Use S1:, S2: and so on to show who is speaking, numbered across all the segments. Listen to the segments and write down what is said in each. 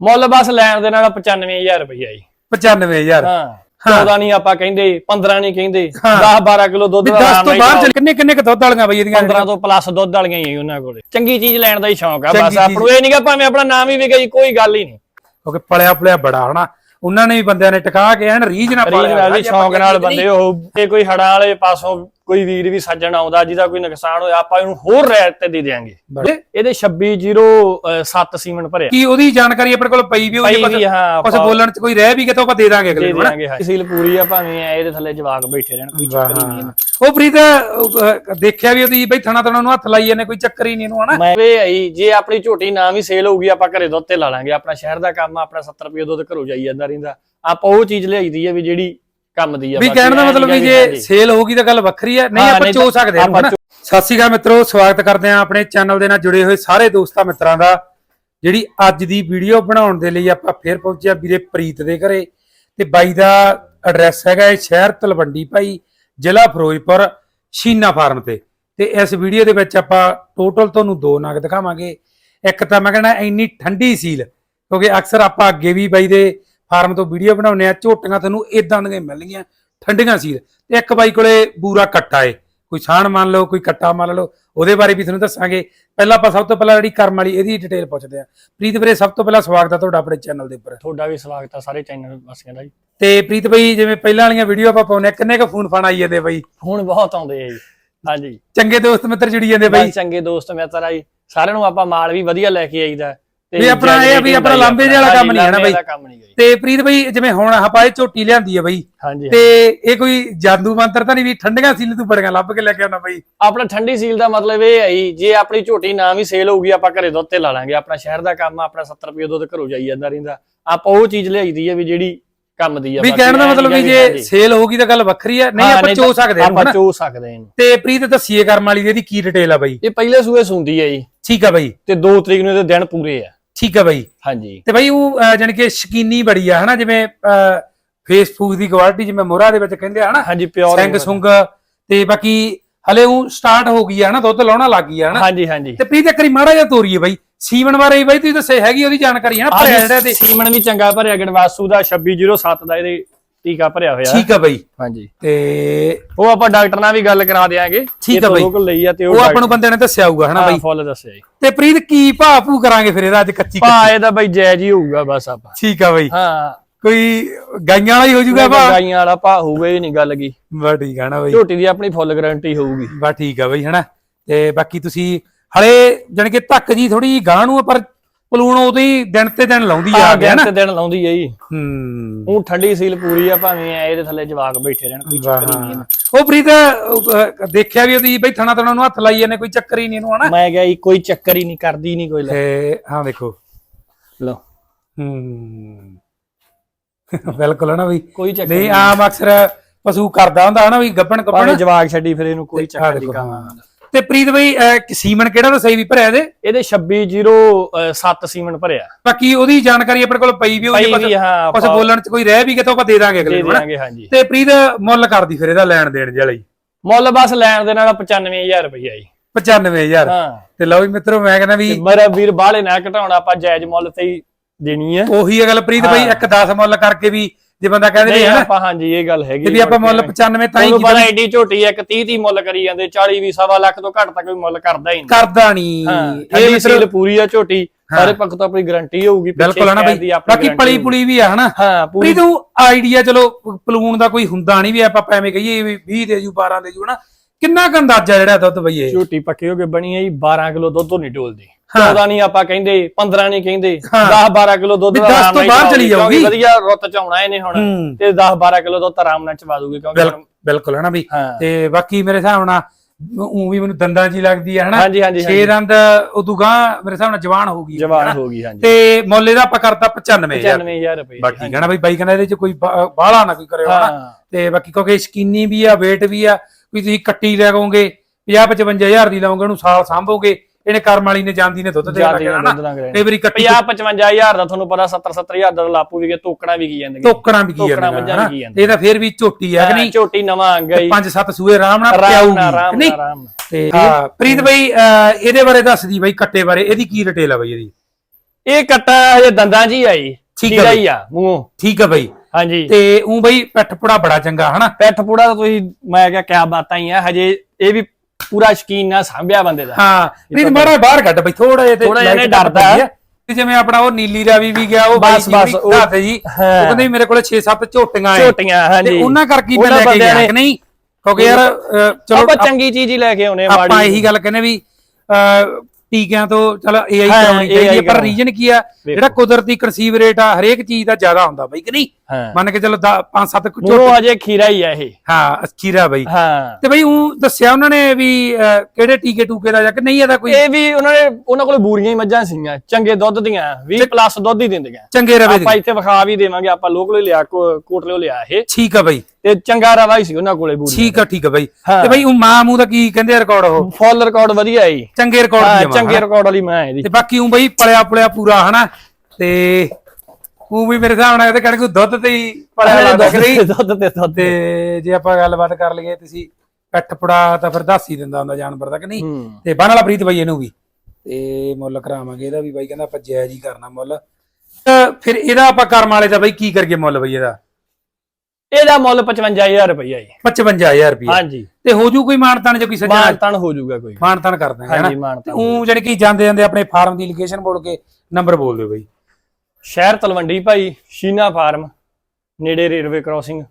S1: ਮੁੱਲ ਬਸ ਲੈਣ ਦੇ ਨਾਲ 95000 ਰੁਪਈਆ ਜੀ।
S2: 95000
S1: ਹਾਂ 14 ਨਹੀਂ ਆਪਾਂ ਕਹਿੰਦੇ 15 ਨਹੀਂ ਕਹਿੰਦੇ
S2: ਹਾਂ।
S1: 10 12 ਕਿਲੋ ਦੁੱਧ ਦਾ
S2: 10
S1: ਆਰਾਮ
S2: ਤੋਂ ਬਾਹਰ
S1: ਹੀ
S2: ਚੱਲ ਕਿੰਨੇ ਕਿੰਨੇ ਕ ਦੁੱਧ ਵਾਲੀਆਂ ਬਈ ਇਹਦੀਆਂ?
S1: 15 ਤੋਂ ਪਲੱਸ ਦੁੱਧ ਵਾਲੀਆਂ ਹੀ ਉਹਨਾਂ ਕੋਲੇ। ਚੰਗੀ ਚੀਜ਼ ਲੈਣ ਦਾ ਹੀ ਸ਼ੌਂਕ ਆ ਬਸ ਆਪਾਂ ਨੂੰ ਇਹ ਨਹੀਂਗਾ ਭਾਵੇਂ ਆਪਣਾ ਨਾਮ ਹੀ ਵਿਕੇ ਜੀ ਕੋਈ ਗੱਲ ਹੀ ਨਹੀਂ।
S2: ਕਿਉਂਕਿ ਪਲਿਆ ਪਲਿਆ ਬੜਾ ਹਨਾ। ਉਹਨਾਂ ਨੇ ਵੀ ਬੰਦਿਆਂ ਨੇ ਟਿਕਾ ਕੇ ਐਨ ਰੀਝ ਨਾਲ
S1: ਰੀਜ
S2: ਪਾਲਿਆ
S1: ਨਾਲ। ਸ਼ੌਂਕ ਨਾਲ ਬੰਦੇ ਉਹ ਤੇ ਕੋਈ ਹੜਾਂ ਵਾਲੇ ਪਾਸੋਂ ਕੋਈ ਵੀਰ ਵੀ ਸੱਜਣ ਆਉਂਦਾ ਜਿਹਦਾ ਕੋਈ ਨੁਕਸਾਨ ਹੋਇਆ ਆਪਾਂ ਇਹਨੂੰ ਹੋਰ ਰੈਟ ਤੇ ਦੇ ਦੇਾਂਗੇ ਇਹਦੇ 26007 ਸੀਮਨ ਭਰਿਆ।
S2: ਕੀ ਉਹਦੀ ਜਾਣਕਾਰੀ ਆਪਣੇ ਕੋਲ ਪਈ ਵੀ ਹੋਈ
S1: ਆਪਾਂ
S2: ਬੋਲਣ ਚ ਕੋਈ ਰਹਿ ਵੀ ਗਿਆ ਤਾਂ ਆਪਾਂ ਦੇ ਦਾਂਗੇ ਅਗਲੇ ਨੂੰ ਹਨਾ?
S1: ਸੀਲ ਪੂਰੀ ਆ ਭਾਵੇਂ ਐ ਇਹਦੇ ਥੱਲੇ ਜਵਾਕ ਬੈਠੇ ਰਹਿਣ ਕੋਈ ਚੱਕਰ ਨਹੀਂ।
S2: ਉਹ ਪ੍ਰੀਤ ਦੇਖਿਆ ਵੀ ਉਹਦੀ ਬਈ ਥਣਾ ਥਣਾ ਨੂੰ ਹੱਥ ਲਾਈ ਜਾਂਦੇ ਕੋਈ ਚੱਕਰ ਹੀ ਨਹੀਂ ਇਹਨੂੰ ਹਨਾ?
S1: ਮੈਂ ਵੀ ਆਈ ਜੇ ਆਪਣੀ ਝੋਟੀ ਨਾ ਵੀ ਸੇਲ ਹੋਊਗੀ ਆਪਾਂ ਘਰੇ ਦੁੱਧ ਤੇ ਲਾ ਲਾਂਗੇ। ਆਪਣਾ ਸ਼ਹਿਰ ਦਾ ਕੰਮ ਆ, ਆਪਣਾ 70 ਰੁਪਏ ਦੁੱਧ ਘਰੋਂ ਜਾਈ ਜਾਂਦਾ ਰਹਿੰਦਾ। ਆਪਾਂ ਉਹ ਚੀਜ਼ ਲਿਆਈਦੀ ਆ ਵੀ ਜਿਹੜੀ ਕੰਮ ਦੀ ਆ
S2: ਵੀ ਕਹਿਣ ਦਾ ਮਤਲਬ ਵੀ ਜੇ। ਸੇਲ ਹੋਊਗੀ ਤਾਂ ਗੱਲ ਵੱਖਰੀ ਹੈ ਨਹੀਂ ਆਪਾਂ ਚੋ ਸਕਦੇ ਹਾਂ ਹਨਾ ਸਤਿ ਸ਼੍ਰੀ ਅਕਾਲ ਮਿੱਤਰੋ ਸਵਾਗਤ ਕਰਦੇ ਹਾਂ ਆਪਣੇ ਚੈਨਲ ਦੇ ਨਾਲ ਜੁੜੇ ਹੋਏ ਸਾਰੇ ਦੋਸਤਾਂ ਮਿੱਤਰਾਂ ਦਾ ਜਿਹੜੀ ਅੱਜ ਦੀ ਵੀਡੀਓ ਬਣਾਉਣ ਦੇ ਲਈ ਆਪਾਂ ਫੇਰ ਪਹੁੰਚੇ ਆ ਵੀਰੇ ਪ੍ਰੀਤ ਦੇ ਘਰੇ। ਤੇ ਬਾਈ ਦਾ ਐਡਰੈਸ ਹੈਗਾ ਹੈ ਸ਼ਹਿਰ ਤਲਵੰਡੀ ਭਾਈ ਜ਼ਿਲ੍ਹਾ ਫਿਰੋਜ਼ਪੁਰ ਸ਼ੀਨਾ ਫਾਰਮ ਤੇ। ਤੇ ਇਸ ਵੀਡੀਓ ਦੇ ਵਿੱਚ ਆਪਾਂ ਟੋਟਲ ਤੁਹਾਨੂੰ ਦੋ ਨਗ ਦਿਖਾਵਾਂਗੇ। ਇੱਕ ਤਾਂ ਮੈਂ ਕਹਿੰਦਾ ਇੰਨੀ ਠੰਡੀ ਸੀਲ ਕਿਉਂਕਿ ਅਕਸਰ ਆਪਾਂ ਅੱਗੇ ਵੀ ਬਾਈ ਦੇ ਫਾਰਮ ਤੋਂ ਵੀਡੀਓ ਬਣਾਉਂਦੇ ਆ ਝੋਟੀਆਂ ਤੁਹਾਨੂੰ ਇਦਾਂ ਦੀਆਂ ਮਿਲਣਗੀਆਂ ਠੰਡੀਆਂ ਸੀਲ। ਤੇ ਇੱਕ ਬਾਈ ਕੋਲੇ ਪੂਰਾ ਕੱਟਾ ਏ। ਕੋਈ ਸਾਣ ਮੰਨ ਲਓ ਕੋਈ ਕੱਟਾ ਮੰਨ ਲਓ ਉਹਦੇ ਬਾਰੇ ਵੀ ਤੁਹਾਨੂੰ ਦੱਸਾਂਗੇ। ਪਹਿਲਾਂ ਆਪਾਂ ਸਭ ਤੋਂ ਪਹਿਲਾਂ ਜਿਹੜੀ ਕਰਮ ਵਾਲੀ ਇਹਦੀ ਡਿਟੇਲ ਪੁੱਛਦੇ ਆ। ਪ੍ਰੀਤ ਵੀਰੇ ਸਭ ਤੋਂ ਪਹਿਲਾਂ ਸਵਾਗਤ ਹੈ ਤੁਹਾਡਾ ਆਪਣੇ ਚੈਨਲ ਦੇ ਉੱਪਰ।
S1: ਤੁਹਾਡਾ ਵੀ ਸਵਾਗਤ ਆ ਸਾਰੇ ਚੈਨਲ ਵਾਸੀਆਂ ਦਾ ਜੀ।
S2: ਤੇ ਪ੍ਰੀਤ ਬਈ ਜਿਵੇਂ ਪਹਿਲਾਂ ਵਾਲੀਆਂ ਵੀਡੀਓ ਆਪਾਂ ਪਾਉਂਦੇ ਆ ਕਿੰਨੇ ਕੁ ਫੋਨ ਫਾਨ ਆਈ ਜਾਂਦੇ ਬਈ?
S1: ਹੁਣ ਬਹੁਤ ਆਉਂਦੇ ਆ ਜੀ। ਹਾਂਜੀ।
S2: ਚੰਗੇ ਦੋਸਤ ਮਿੱਤਰ ਜੁੜੀ ਜਾਂਦੇ ਬਈ?
S1: ਚੰਗੇ ਦੋਸਤ ਮਿੱਤਰ ਜੀ। ਸਾਰਿਆਂ ਨੂੰ ਆਪਾਂ ਮਾਲ ਵੀ ਵਧੀਆ ਲੈ ਕੇ ਆਈਦਾ।
S2: ਵੀ ਆਪਣਾ ਇਹ ਆ ਵੀ ਆਪਣਾ ਲਾਂਭੇ ਜਿਹੇ ਵਾਲਾ ਕੰਮ ਨਹੀਂ ਹੈ ਨਾ ਬਈ।
S1: ਕੰਮ ਨਹੀਂ ਗਈ
S2: ਤੇ ਪ੍ਰੀਤ ਬਈ ਜਿਵੇਂ ਹੁਣ ਇਹ ਝੋਟੀ ਲਿਆਂਦੀ ਆ ਬਈ ਤੇ ਇਹ ਕੋਈ ਜਾਦੂ ਮੰਤਰ ਤਾਂ ਨਹੀਂ ਵੀ ਠੰਡੀਆਂ ਸੀਲ ਤੂੰ ਬੜੀਆਂ ਲੱਭ ਕੇ ਲੈ ਕੇ ਆਉਣਾ ਬਈ?
S1: ਆਪਣਾ ਠੰਡੀ ਸੀਲ ਦਾ ਮਤਲਬ ਇਹ ਹੈ ਜੀ ਆਪਣੀ ਝੋਟੀ ਨਾ ਵੀ ਸੇਲ ਹੋਊਗੀ ਆਪਾਂ ਘਰੇ ਦੁੱਧ ਤੇ ਲਾ ਲਾਂਗੇ। ਆਪਣਾ ਸ਼ਹਿਰ ਦਾ ਕੰਮ ਆ, ਆਪਣਾ 70 ਰੁਪਏ ਦੁੱਧ ਘਰੋਂ ਜਾਈ ਜਾਂਦਾ ਰਹਿੰਦਾ। ਆਪਾਂ ਉਹ ਚੀਜ਼ ਲਿਆਈਦੀ ਆ ਵੀ ਜਿਹੜੀ ਕੰਮ ਦੀ ਆ
S2: ਵੀ ਕਹਿਣ ਦਾ ਮਤਲਬ ਵੀ ਜੇ। ਸੇਲ ਹੋਊਗੀ ਤਾਂ ਗੱਲ ਵੱਖਰੀ ਹੈ ਨਹੀਂ ਆਪਾਂ ਚੋ ਸਕਦੇ
S1: ਆਪਾਂ? ਚੋ ਸਕਦੇ ਹਾਂ
S2: ਤੇ ਪ੍ਰੀਤ ਦੱਸੀਏ ਕਰਮ ਵਾਲੀ ਦੀ ਇਹਦੀ ਕੀ ਡਿਟੇਲ ਆ ਬਈ?
S1: ਇਹ ਪਹਿਲੇ ਸੂਏ ਸੁੰਦੀ ਹੈ ਜੀ।
S2: ਠੀਕ ਆ ਬਈ।
S1: ਤੇ 2 ਤਰੀਕ ਨੂੰ ਇਹਦੇ ਦਿਨ ਪੂਰੇ ਆ।
S2: ਠੀਕ ਆ ਬਈ।
S1: ਹਾਂਜੀ।
S2: ਤੇ ਬਈ ਉਹ ਜਾਣੀ ਕਿ ਸ਼ਕੀਨੀ ਬੜੀ ਆ ਹਨਾ? ਜਿਵੇਂ ਫੇਸਬੁੱਕ ਦੀ ਕੁਆਲਿਟੀ ਜਿਵੇਂ ਮੋਹਰਾ ਦੇ ਵਿੱਚ ਕਹਿੰਦੇ ਆ ਹਨਾ?
S1: ਹਾਂਜੀ ਪਿਓਰ
S2: ਸਿੰਘ ਸੁੰਗ ਤੇ ਬਾਕੀ ਹਲੇ ਉਹ ਸਟਾਰਟ ਹੋ ਗਈ ਆ ਹਨਾ? ਦੁੱਧ ਲਾਉਣਾ ਲੱਗ ਗਈ ਆ ਹਨਾ?
S1: ਹਾਂਜੀ ਹਾਂਜੀ।
S2: ਤੇ ਪ੍ਰੀਤ ਇੱਕ ਵਾਰੀ ਮਾੜਾ ਜਿਹਾ ਤੋਰੀਏ ਬਈ। ਸੀਵਨ ਬਾਰੇ ਬਈ ਤੁਸੀਂ ਦੱਸੇ ਹੈਗੀ ਉਹਦੀ ਜਾਣਕਾਰੀ ਹੈ ਨਾ ਭਰਿਆ ਜਿਹੜਾ ਤੇ।
S1: ਸੀਮਨ ਵੀ ਚੰਗਾ ਭਰਿਆ ਗਣਵਾਸੂ ਦਾ 2607 ਦਾ ਇਹਦੇ ਟੀਕਾ ਭਰਿਆ ਹੋਇਆ।
S2: ਠੀਕ ਆ ਬਈ।
S1: ਹਾਂਜੀ।
S2: ਤੇ
S1: ਉਹ ਆਪਾਂ ਡਾਕਟਰ ਨਾਲ ਵੀ ਗੱਲ ਕਰਾ ਦੇਾਂਗੇ
S2: ਠੀਕ ਆ ਬਈ।
S1: ਲੋਕਲ ਲਈ ਆ ਤੇ
S2: ਉਹ ਆਪਾਂ ਨੂੰ ਬੰਦੇ ਨੇ ਦੱਸਿਆ ਹੋਊਗਾ ਹਨਾ
S1: ਹਾਂ
S2: ਬਈ?
S1: ਫੁੱਲ ਦੱਸਿਆ ਜੀ।
S2: ਤੇ ਪ੍ਰੀਤ ਕੀ ਭਾਅ ਭੂ ਕਰਾਂਗੇ ਫਿਰ ਇਹਦਾ ਅੱਜ ਕੱਚੀ
S1: ਭਾ ਇਹਦਾ ਬਈ ਜਾਇਜ਼ ਹੀ ਹੋਊਗਾ ਬਸ ਆਪਾਂ।
S2: ਠੀਕ ਆ ਬਈ।
S1: ਹਾਂ।
S2: ਕੋਈ ਗਾਈਆਂ ਵਾਲਾ ਹੀ ਹੋ ਜਾਊਗਾ ਭਾ
S1: ਗਾਈਆਂ ਵਾਲਾ ਭਾ ਹੋਊਗਾ ਇਹ ਨਹੀਂ ਗੱਲ ਕੀ।
S2: ਬਾ ਠੀਕ ਆ ਨਾ ਬਈ।
S1: ਝੋਟੀ ਦੀ ਆਪਣੀ ਫੁੱਲ ਗਾਰੰਟੀ ਹੋਊਗੀ।
S2: ਬਾ ਠੀਕ ਆ ਬਈ ਹਨਾ? ਤੇ ਬਾਕੀ ਤੁਸੀਂ ਹਲੇ ਜਾਣੀ ਕਿ ਧੱਕ ਜੀ ਥੋੜੀ ਗਾਂ ਨੂੰ ਪਰ ਪਲੂਣ ਉਹਦੇ ਦਿਨ ਤੇ ਦਿਨ ਲਾਉਂਦੀ ਆ
S1: ਆ
S2: ਗਿਆ ਨਾ।
S1: ਤੇ ਦਿਨ ਲਾਉਂਦੀ ਹੈ ਜੀ।
S2: ਹੂੰ।
S1: ਉਹ ਠੰਡੀ ਸੀਲ ਪੂਰੀ ਆ ਭਾਵੇਂ ਐ ਇਹਦੇ ਥੱਲੇ ਜਵਾਕ ਬੈਠੇ ਰਹਿਣ ਕੋਈ ਚੱਕਰ ਨਹੀਂ।
S2: ਉਹ ਪ੍ਰੀਤ ਦੇਖਿਆ ਵੀ ਉਹਦੀ ਬਈ ਥਣਾ ਥਣਾ ਨੂੰ ਹੱਥ ਲਾਈ ਜਾਂਦੇ ਕੋਈ ਚੱਕਰ ਹੀ ਨਹੀਂ ਇਹਨੂੰ ਹਨਾ?
S1: ਮੈਂ ਕਿਹਾ ਜੀ ਕੋਈ ਚੱਕਰ ਹੀ ਨਹੀਂ ਕਰਦੀ ਨਹੀਂ ਕੋਈ ਲੈ।
S2: ਹਾਂ ਦੇਖੋ
S1: ਲਓ।
S2: ਹੂੰ। ਬਿਲਕੁਲ ਹਨਾ ਬਈ
S1: ਕੋਈ ਚੱਕਰ
S2: ਨਹੀਂ ਆਮ ਅਕਸਰ ਪਸ਼ੂ ਕਰਦਾ ਹੁੰਦਾ ਹਨਾ ਵੀ ਗੱਬਣ
S1: ਭਾਵੇਂ
S2: ਗੱਬਣ
S1: ਜਵਾਕ ਛੱਡੀ ਫਿਰ ਇਹਨੂੰ ਕੋਈ ਚੱਕਰ ਨਹੀਂ
S2: ਹਾਂ। ਤੇ ਪ੍ਰੀਤ ਬਈ ਅਹ, ਸੀਮਨ ਕਿਹੜਾ ਦਾ ਸਹੀ ਵੀ ਭਰਿਆ ਇਹਦੇ?
S1: ਇਹਦੇ 26007 ਸੀਮਨ ਭਰਿਆ।
S2: ਬਾਕੀ ਉਹਦੀ ਜਾਣਕਾਰੀ ਆਪਣੇ ਕੋਲ ਪਈ ਵੀ ਹੋਈ
S1: ਪਈ ਵੀ ਹਾਂ
S2: ਕੁਝ
S1: ਆਪਾਂ
S2: ਬੋਲਣ ਚ ਕੋਈ ਰਹਿ ਵੀ ਗਿਆ ਤਾਂ ਆਪਾਂ ਦੇ ਦਾਂਗੇ ਅਗਲੇ
S1: ਦੇ
S2: ਨੂੰ ਹਨਾ?
S1: ਦਿਆਂਗੇ ਹਾਂਜੀ।
S2: ਤੇ ਪ੍ਰੀਤ ਮੁੱਲ ਕਰਦੀ ਫਿਰ ਇਹਦਾ ਲੈਣ ਦੇਣ ਜਿਹੜਾ ਜੀ
S1: ਮੁੱਲ ਬਸ ਲੈਣ ਦੇ ਨਾਲ 95000 ਰੁਪਈਆ ਜੀ।
S2: 95000
S1: ਹਾਂ।
S2: ਤੇ ਲਓ ਜੀ ਮਿੱਤਰੋ ਮੈਂ ਕਹਿੰਦਾ ਵੀ
S1: ਤੇ ਮੇਰਾ ਵੀਰ ਬਾਹਲੇ ਨਾ ਘਟਾਉਣਾ ਆਪਾਂ ਜਾਇਜ਼ ਮੁੱਲ ਤੇ ਹੀ ਦੇਣੀ ਆ
S2: ਉਹੀ ਗੱਲ ਪ੍ਰੀਤ ਬਈ
S1: ਹਾਂ।
S2: ਇੱਕ 10 ਮੁੱਲ ਕਰਕੇ ਵੀ ਜੇ ਬੰਦਾ ਕਹਿੰਦੇ
S1: ਨਹੀਂ
S2: ਹਨਾ
S1: ਆਪਾਂ ਹਾਂਜੀ ਇਹ ਗੱਲ ਹੈਗੀ
S2: ਤੇ ਵੀ ਆਪਾਂ ਮੁੱਲ 95 ਤਾਂ ਹੀ ਕੀਤਾ
S1: ਐਡੀ ਝੋਟੀ ਇੱਕ 30 ਦੀ ਮੁੱਲ ਕਰੀ ਜਾਂਦੇ 40 ਵੀ ਸਵਾ ਲੱਖ ਤੋਂ ਘੱਟ ਤਾਂ ਕੋਈ ਮੁੱਲ ਕਰਦਾ ਹੀ ਨਹੀਂ।
S2: ਕਰਦਾ ਨਹੀਂ। ਇਹ
S1: ਸੀਲ ਪੂਰੀ ਆ ਝੋਟੀ ਸਾਰੇ ਪੱਖ ਤੋਂ ਆਪਣੀ ਗਾਰੰਟੀ ਹੋਊਗੀ
S2: ਬਿਲਕੁਲ ਹਨਾ ਬਈ। ਬਾਕੀ ਪਲੀ। ਪੁਲੀ ਵੀ ਆ ਹਨਾ?
S1: ਹਾਂ ਪੂਰੀ
S2: ਉਹ ਆਈਡੀਆ ਚਲੋ ਪਲੂਣ ਦਾ ਕੋਈ ਹੁੰਦਾ ਨਹੀਂ ਵੀ ਆਪਾਂ ਐਵੇਂ ਕਹੀਏ ਵੀ 20 ਦੇ ਜੂ 12 ਦੇ ਜੂ ਹਨਾ? ਕਿੰਨਾ ਕੁ ਅੰਦਾਜ਼ਾ ਜਿਹੜਾ ਦੁੱਧ ਬਈ ਇਹ?
S1: ਝੋਟੀ ਪੱਕੀ ਹੋ ਕੇ ਬਣੀ ਹੈ ਜੀ 12 ਕਿਲੋ ਦੁੱਧ ਤੋਂ ਨਹੀਂ ਡੋਲਦੀ। 14 ਨਹੀਂ ਆਪਾਂ ਕਹਿੰਦੇ 15 ਨਹੀਂ ਕਹਿੰਦੇ
S2: ਹਾਂ।
S1: 10 12 ਕਿਲੋ ਦੁੱਧ
S2: ਵੀ
S1: ਦਾ
S2: 10
S1: ਆਰਾਮ
S2: ਤੋਂ
S1: ਨਾਲ
S2: ਬਾਹਰ ਚਲੀ ਜਾਊਗੀ।
S1: ਵਧੀਆ ਰੁੱਤ ਚ ਆਉਣਾ ਇਹਨੇ ਹੁਣ
S2: ਹੂੰ।
S1: ਤੇ 10 12 ਕਿਲੋ ਦੁੱਧ ਆਰਾਮ ਨਾਲ ਚਵਾ ਦੂਗੀ ਕਿਉਂਕਿ
S2: ਬਿਲਕੁਲ ਹਨਾ ਵੀ?
S1: ਹਾਂ।
S2: ਤੇ ਬਾਕੀ ਮੇਰੇ ਹਿਸਾਬ ਨਾਲ ਉਹ ਵੀ ਮੈਨੂੰ ਦੰਦਾਂ ਜੀ ਲੱਗਦੀ ਹੈ ਹਨਾ?
S1: ਹਾਂਜੀ ਹਾਂਜੀ
S2: ਛੇ ਦੰਦ ਉਦੋਂ ਗਾਂ ਮੇਰੇ ਹਿਸਾਬ ਨਾਲ ਜਵਾਨ ਹੋਊਗੀ
S1: ਜਵਾਨ
S2: ਹਨਾ?
S1: ਹੋ ਗਈ ਹਾਂਜੀ।
S2: ਤੇ ਮੁੱਲ ਇਹਦਾ ਆਪਾਂ ਕਰਤਾ 95000
S1: 95000 ਰੁਪਏ
S2: ਬਾਕੀ ਕਹਿਣਾ ਬਈ ਬਾਈ ਕਹਿੰਦਾ ਇਹਦੇ ਚ ਕੋਈ ਬਾਹਲਾ ਨਾ ਕੋਈ ਕਰਿਓ ਹਨਾ?
S1: ਹਾਂ।
S2: ਤੇ ਬਾਕੀ ਕਿਉਂਕਿ ਸ਼ਕੀਨੀ ਵੀ ਆ weight ਵੀ ਆ ਵੀ ਤੁਸੀਂ ਕੱਟੀ ਲਗਾਓਗੇ 50 55000 ਦੀ ਲਾਓਗੇ ਉਹਨੂੰ ਸਾਲ ਸਾਂਭੋਗੇ ਇਹਨੇ ਕਰਮ ਵਾਲੀ ਨੇ ਜਾਂਦੀ ਨੇ ਦੁੱਧ ਦੇ
S1: ਜਾਂਦੀ
S2: ਨਾ
S1: ਦੁੱਧ ਨਾਲ ਕਰੇ
S2: ਕਈ ਵਾਰੀ ਕੱਟੀ
S1: 50 55000 ਦਾ ਤੁਹਾਨੂੰ ਪਤਾ 70 70000 ਦਾ ਲਾਪੂ ਵੀ ਕੇ ਤੋਕਣਾ ਵੀ ਕੀ ਜਾਂਦੇ
S2: ਟੋਕਰਾਂ ਵੀ ਕੀ
S1: ਟੋਕਰਾਂ ਮੱਝਾਂ? ਵੀ ਕੀ ਜਾਂਦੀਆਂ।
S2: ਇਹ ਤਾਂ ਫੇਰ ਵੀ ਝੋਟੀ ਆ ਕਿ ਨਹੀਂ?
S1: ਝੋਟੀ ਨਵਾਂ ਆ ਗਈ।
S2: ਪੰਜ ਸੱਤ ਸੂਏ ਆਰਾਮ ਨਾਲ
S1: ਆਰਾਮ
S2: ਪਿਆਊਗੀ
S1: ਨਾਲ ਆਰਾਮ
S2: ਨਹੀਂ?
S1: ਨਾਲ ਆਰਾਮ ਨਾਲ।
S2: ਤੇ ਹਾਂ ਪ੍ਰੀਤ ਬਈ ਅਹ, ਇਹਦੇ ਬਾਰੇ ਦੱਸਦੀ ਬਈ ਕੱਟੇ ਬਾਰੇ ਇਹਦੀ ਕੀ ਡਿਟੇਲ ਆ ਬਈ ਇਹਦੀ?
S1: ਇਹ ਕੱਟਾ ਹਜੇ ਦੰਦਾਂ ਹੀ ਆਈ
S2: ਠੀਕ ਬਈ।
S1: ਹੀ ਆ ਮੂੰਹੋਂ।
S2: ਠੀਕ ਆ ਬਈ।
S1: ਹਾਂਜੀ।
S2: ਤੇ ਉਹ ਬਈ ਪਿੱਠ ਪੁੜਾ ਬੜਾ ਚੰਗਾ ਹਨਾ?
S1: ਪੈਠ ਪੂੜਾ ਤਾਂ ਤੁਸੀਂ ਮੈਂ ਕਿਹਾ ਕਿਆ ਬਾਤਾਂ ਹੀ ਆ ਹਜੇ ਇਹ ਵੀ ਪੂਰਾ ਸ਼ਕੀਨ ਨਾਲ ਸਾਂਭਿਆ ਬੰਦੇ ਦਾ।
S2: ਹਾਂ ਨਹੀਂ ਮਾੜਾ ਬਾਹਰ ਕੱਢ ਬਈ ਥੋੜਾ ਜਿਹਾ ਤੇ
S1: ਥੋੜ੍ਹਾ ਜਿਹਾ ਡਰਦਾ।
S2: ਆ। ਤੇ ਜਿਵੇਂ ਆਪਣਾ ਉਹ ਨੀਲੀ ਰਾਵੀ ਵੀ ਗਿਆ ਉਹ
S1: ਬਸ, ਬਸ, ਉਹ-
S2: ਜੀ ਉਹ। ਕਹਿੰਦੇ ਮੇਰੇ ਕੋਲੇ 6-7 ਝੋਟੀਆਂ ਐ।
S1: ਝੋਟੀਆਂ
S2: ਤੇ
S1: ਹਾਂਜੀ।
S2: ਉਹਨਾਂ ਕਰਕੇ ਮੈਂ ਲੈ ਕੇ ਗਿਆ ਨਹੀਂ? ਕਿਉਂਕਿ ਯਾਰ ਚਲੋ
S1: ਆਪਾਂ ਚੰਗੀ ਚੀਜ਼ ਹੀ ਲੈ ਕੇ ਆਉਨੇ
S2: ਆਪਾਂ
S1: ਮਾੜੀ
S2: ਇਹੀ ਗੱਲ ਕਹਿੰਦੇ ਵੀ ਟੀਕਿਆਂ ਤੋਂ ਚਲ ਏਆਈ ਕਰਾਉਣੀ ਚਾਹੀਦੀ ਹੈ ਪਰ। ਰੀਜਨ ਕੀ ਆ ਜਿਹੜਾ ਕੁਦਰਤੀ ਕਨਸੀਵ ਰੇਟ ਆ ਹਰੇਕ ਚੀਜ਼ ਦਾ ਜ਼ਿਆਦਾ ਹੁੰਦਾ ਬਈ ਕਿ ਨਹੀਂ? ਮੰਨ ਕੇ ਚਲੋ 5-7 ਝੋਟੇ
S1: ਮੂੰਹੋਂ ਅਜੇ ਖੀਰਾ ਹੀ ਆ ਇਹ।
S2: ਹਾਂ ਅਚੀਰਾ ਬਈ।
S1: ਹਾਂ।
S2: ਤੇ ਬਈ ਉਹ ਦੱਸਿਆ ਉਹਨਾਂ ਨੇ ਵੀ ਕਿਹੜੇ ਟੀਕੇ ਟੂਕੇ ਦਾ ਜਾਂ ਕਿ ਨਹੀਂ ਇਹਦਾ ਕੋਈ?
S1: ਇਹ ਵੀ ਉਹਨਾਂ ਨੇ ਉਹਨਾਂ ਕੋਲ ਬੂਰੀਆਂ ਹੀ ਮੱਝਾਂ ਸੀਗੀਆਂ ਚੰਗੇ ਦੁੱਧ ਦੀਆਂ 20 ਪਲੱਸ ਦੁੱਧ ਹੀ ਦਿੰਦੀਆਂ।
S2: ਚੰਗੇ ਰਵੇ
S1: ਆਪਾਂ ਇੱਥੇ ਵਿਖਾ ਵੀ ਦੇਵਾਂਗੇ ਆਪਾਂ ਲੋਕਲ ਲਿਆ ਕੋ- ਕੋਟਲੇ ਲਿਆ ਇਹ।
S2: ਠੀਕ ਆ ਬਈ।
S1: ਤੇ ਚੰਗਾ ਰਵਾ ਹੀ ਸੀ ਉਹਨਾਂ ਕੋਲੇ ਬੂਰੀ
S2: ਠੀਕ ਆ ਠੀਕ ਆ ਬਈ। ਤੇ ਬਈ ਉਹ ਮਾਂ ਮੂੰਹ ਦਾ ਕੀ ਕਹਿੰਦੇ ਰਿਕਾਰਡ ਉਹ?
S1: ਫੁੱਲ ਰਿਕਾਰਡ ਵਧੀਆ ਹੈ
S2: ਚੰਗੇ ਰਿਕਾਰਡ ਮਾਂ,
S1: ਚੰਗੇ। ਰਿਕਾਰਡ ਵਾਲੀ ਮੈਂ ਇਹਦੀ।
S2: ਤੇ ਬਾਕੀ ਉਹ ਬਈ ਪਲਿਆ ਪੁਲਿਆ ਪੂਰਾ ਹਨਾ? ਤੇ ਉਹ ਵੀ ਮੇਰੇ ਹਿਸਾਬ ਨਾਲ ਕਹਿਣ ਕੋਈ ਦੁੱਧ ਤੇ ਹੀ ਪਲਿਆ ਲੱਗਦਾ ਕਿ
S1: ਦੁੱਧ ਤੇ ਦੁੱਧ
S2: ਤੇ ਜੇ ਆਪਾਂ ਗੱਲਬਾਤ ਕਰ ਲਈਏ ਤੁਸੀਂ ਪੈਠ ਪੁੜਾ ਤਾਂ ਫਿਰ ਦੱਸ ਹੀ ਦਿੰਦਾ ਹੁੰਦਾ ਜਾਨਵਰ ਦਾ ਕਿ ਨਹੀਂ? ਤੇ ਬੰਨ ਵਾਲਾ ਪ੍ਰੀਤ ਬਾਈ ਇਹਨੂੰ ਵੀ। ਤੇ ਮੁੱਲ ਕਰਾਵਾਂਗੇ ਇਹਦਾ ਵੀ ਬਾਈ ਕਹਿੰਦਾ ਆਪਾਂ ਜਾਇਜ਼ ਹੀ ਕਰਨਾ ਮੁੱਲ। ਤਾਂ ਫਿਰ ਇਹਦਾ ਆਪਾਂ ਕਰਮ ਵਾਲੇ ਦਾ ਬਾਈ ਕੀ ਕਰੀਏ ਮੁੱਲ ਬਈ ਇਹਦਾ?
S1: ਇਹਦਾ ਮੁੱਲ 55000 ਰੁਪਈਆ ਜੀ।
S2: 55000 ਰੁਪਏ
S1: ਹਾਂਜੀ।
S2: ਤੇ ਹੋ ਜੂ ਕੋਈ ਮਾਨਤਾਨ ਜੇ ਕੋਈ ਸੱਜਣਾ
S1: ਮਾਨਤਨ ਹੋ ਜਾਊਗਾ ਕੋਈ।
S2: ਮਾਨਤਾਨ ਕਰ ਦਾਂਗੇ
S1: ਹਾਂਜੀ ਮਾਨਤਨ
S2: ਉਹ ਜਾਨੀ ਕਿ ਜਾਂਦੇ ਜਾਂਦੇ ਆਪਣੇ ਫਾਰਮ ਦੀ ਲੋਕੇਸ਼ਨ ਬੋਲ ਕੇ ਨੰਬਰ ਬੋਲ ਦਿਓ ਬਾਈ।
S1: ਸ਼ਹਿਰ ਤਲਵੰਡੀ ਭਾਈ ਸ਼ੀਨਾ ਫਾਰਮ ਨੇੜੇ ਰੇਲਵੇ ਕ੍ਰਾਸਿੰਗ।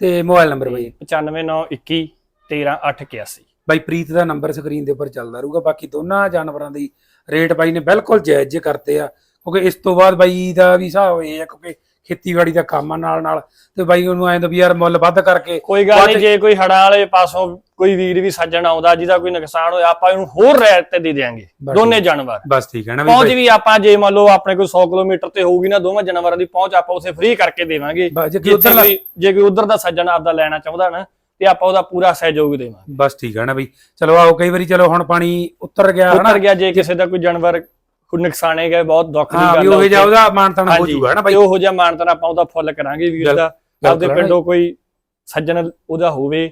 S2: ਤੇ ਮੋਬਾਈਲ ਨੰਬਰ ਬਾਈ।
S1: 95921 13881
S2: ਬਾਈ ਪ੍ਰੀਤ ਦਾ ਨੰਬਰ ਸਕਰੀਨ ਦੇ ਉੱਪਰ ਚੱਲਦਾ ਰਹੂਗਾ ਬਾਕੀ ਦੋਨਾਂ ਜਾਨਵਰਾਂ ਦੀ ਰੇਟ ਬਾਈ ਨੇ ਬਿਲਕੁਲ ਜਾਇਜ਼ ਜੇ ਕਰਤੇ ਆ ਕਿਉਂਕਿ ਇਸ ਤੋਂ ਬਾਅਦ ਬਾਈ ਦਾ ਵੀ ਹਿਸਾਬ ਇਹ ਆ ਕਿਉਂਕਿ ਖੇਤੀਬਾੜੀ ਦਾ ਕੰਮ ਆ ਨਾਲ ਨਾਲ ਤੇ ਬਾਈ ਉਹਨੂੰ ਐਂ ਦਾ ਵੀ ਯਾਰ ਮੁੱਲ ਵੱਧ ਕਰਕੇ
S1: ਕੋਈ ਗੱਲ ਨਹੀਂ ਜੇ ਕੋਈ ਹੜਾਂ ਵਾਲੇ ਪਾਸੋਂ ਕੋਈ ਵੀਰ ਵੀ ਸੱਜਣ ਆਉਂਦਾ ਜਿਹਦਾ ਕੋਈ ਨੁਕਸਾਨ ਹੋਇਆ ਆਪਾਂ ਇਹਨੂੰ ਹੋਰ ਰੈਟ ਤੇ ਦੇ ਦੇਾਂਗੇ ਦੋਨੇ ਜਾਨਵਰ।
S2: ਬਸ ਠੀਕ ਹੈ ਨਾ
S1: ਪਹੁੰਚ ਵੀ ਆਪਾਂ ਜੇ ਮੰਨ ਲਓ ਆਪਣੇ ਕੋਈ 100 ਕਿਲੋਮੀਟਰ ਤੇ ਹੋਊਗੀ ਨਾ ਦੋਵਾਂ ਜਾਨਵਰਾਂ ਦੀ ਪਹੁੰਚ ਆਪਾਂ ਉਸੇ ਫ੍ਰੀ ਕਰਕੇ ਦੇਵਾਂਗੇ।
S2: ਜੇ ਕੋਈ
S1: ਉਧਰ ਦਾ ਸੱਜਣ ਆਪਦਾ ਲੈਣਾ ਚਾਹੁੰਦਾ ਨਾ ਤੇ ਆਪਾਂ ਉਹਦਾ ਪੂਰਾ ਸਹਿਯੋਗ ਦੇਵਾਂਗੇ।
S2: ਬਸ ਠੀਕ ਹੈ ਨਾ ਬਈ। ਚਲੋ ਆਓ ਕਈ ਵਾਰੀ ਚਲੋ ਹੁਣ ਪਾਣੀ ਉੱਤਰ ਗਿਆ ਹਨਾ
S1: ਉੱਤਰ ਗਿਆ ਜੇ ਕਿਸੇ ਦਾ ਕੋਈ ਜਾਨਵਰ ਕੋਈ ਨੁਕਸਾਨੇ ਗਏ ਬਹੁਤ ਦੁੱਖ ਦੀ
S2: ਹਾਂ ਵੀ
S1: ਗੱਲ
S2: ਉਹ
S1: ਆ
S2: ਜਾ ਉਹਦਾ ਮਾਨਤਾਨ ਹੋ ਜੂਗਾ ਨਾ ਬਾਈ।
S1: ਉਹੋ ਜਿਹਾ ਮਾਨਤਨ ਆਪਾਂ ਉਹਦਾ ਫੁੱਲ ਕਰਾਂਗੇ ਵੀਰ ਦਾ। ਆਪਦੇ ਪਿੰਡੋਂ ਕੋਈ ਸੱਜਣ ਉਹਦਾ ਹੋਵੇ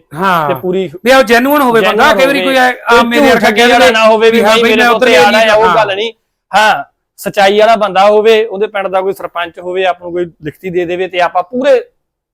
S1: ਤੇ ਪੂਰੀ
S2: ਵੀ ਉਹ ਜੈਨੂਨ ਹੋਵੇ ਬੰਦਾ ਕਈ ਵਾਰੀ ਕੋਈ ਆ ਮੇਰੇ
S1: ਵਾਲਾ
S2: ਦੇਵੇ
S1: ਨਾ ਹੋਵੇ ਵੀ
S2: ਹਾਂ
S1: ਮੇਰੇ ਉੱਤੇ ਆਣਾ ਹੈ ਉਹ। ਗੱਲ ਨਹੀਂ। ਹਾਂ ਸਚਾਈ ਵਾਲਾ ਬੰਦਾ ਹੋਵੇ ਉਹਦੇ ਪਿੰਡ ਦਾ ਕੋਈ ਸਰਪੰਚ ਹੋਵੇ ਆਪ ਨੂੰ ਕੋਈ ਲਿਖਤੀ ਦੇ ਦੇਵੇ ਤੇ ਆਪਾਂ ਪੂਰੇ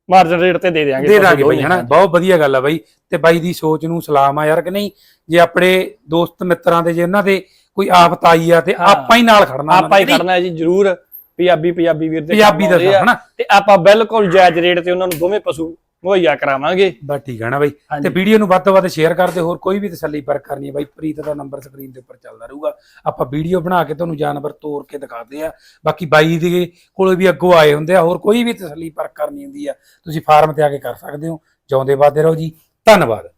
S1: ਮਾਰਜਨ ਰੇਟ ਤੇ ਦੇ ਦੇਾਂਗੇ
S2: ਦੇ ਦਾਂਗੇ ਬਈ ਹਨਾ? ਬਹੁਤ ਵਧੀਆ ਗੱਲ ਆ ਬਾਈ। ਤੇ ਬਾਈ ਦੀ ਸੋਚ ਨੂੰ ਸਲਾਮ ਆ ਯਾਰ ਕਿ ਨਹੀਂ? ਜੇ ਆਪਣੇ ਦੋਸਤ ਮਿੱਤਰਾਂ ਦੇ ਜੇ ਉਹਨਾਂ ਦੇ ਕੋਈ ਆਫਤ ਆਈ ਆ ਤੇ। ਆਪਾਂ ਹੀ ਨਾਲ ਖੜਨਾ
S1: ਆਪਾਂ ਹੀ? ਖੜਨਾ ਜੀ ਜ਼ਰੂਰ। ਪੰਜਾਬੀ ਪੰਜਾਬੀ ਵੀਰ ਦੇ
S2: ਪੰਜਾਬੀ ਦਾ ਹਨਾ?
S1: ਤੇ ਆਪਾਂ ਬਿਲਕੁਲ ਜਾਇਜ਼ ਰੇਟ ਤੇ ਉਹਨਾਂ ਨੂੰ ਦੋਵੇਂ ਪਸ਼ੂ ਮੁਹੱਈਆ ਕਰਾਵਾਂਗੇ।
S2: ਬਸ ਠੀਕ ਹੈ ਨਾ ਬਾਈ। ਤੇ ਵੀਡੀਓ ਨੂੰ ਵੱਧ ਤੋਂ ਵੱਧ ਸ਼ੇਅਰ ਕਰਦੇ ਹੋਰ ਕੋਈ ਵੀ ਤਸੱਲੀ ਪਰ ਕਰਨੀ ਹੈ ਬਾਈ ਪ੍ਰੀਤ ਦਾ ਨੰਬਰ ਸਕਰੀਨ ਦੇ ਉੱਪਰ ਚੱਲਦਾ ਰਹੂਗਾ। ਆਪਾਂ ਵੀਡੀਓ ਬਣਾ ਕੇ ਤੁਹਾਨੂੰ ਜਾਨਵਰ ਤੋੜ ਕੇ ਦਿਖਾਉਂਦੇ ਆ। ਬਾਕੀ ਬਾਈ ਦੇ ਕੋਲੇ ਵੀ ਅੱਗੋਂ ਆਏ ਹੁੰਦੇ ਆ ਹੋਰ ਕੋਈ ਵੀ ਤਸੱਲੀ ਪਰ ਕਰਨੀ ਹੁੰਦੀ ਆ ਤੁਸੀਂ ਫਾਰਮ ਤੇ ਆ ਕੇ ਕਰ ਸਕਦੇ ਹੋ। ਜਿਉਂਦੇ ਵਾਦੇ ਰਹੋ ਜੀ। ਧੰਨਵਾਦ।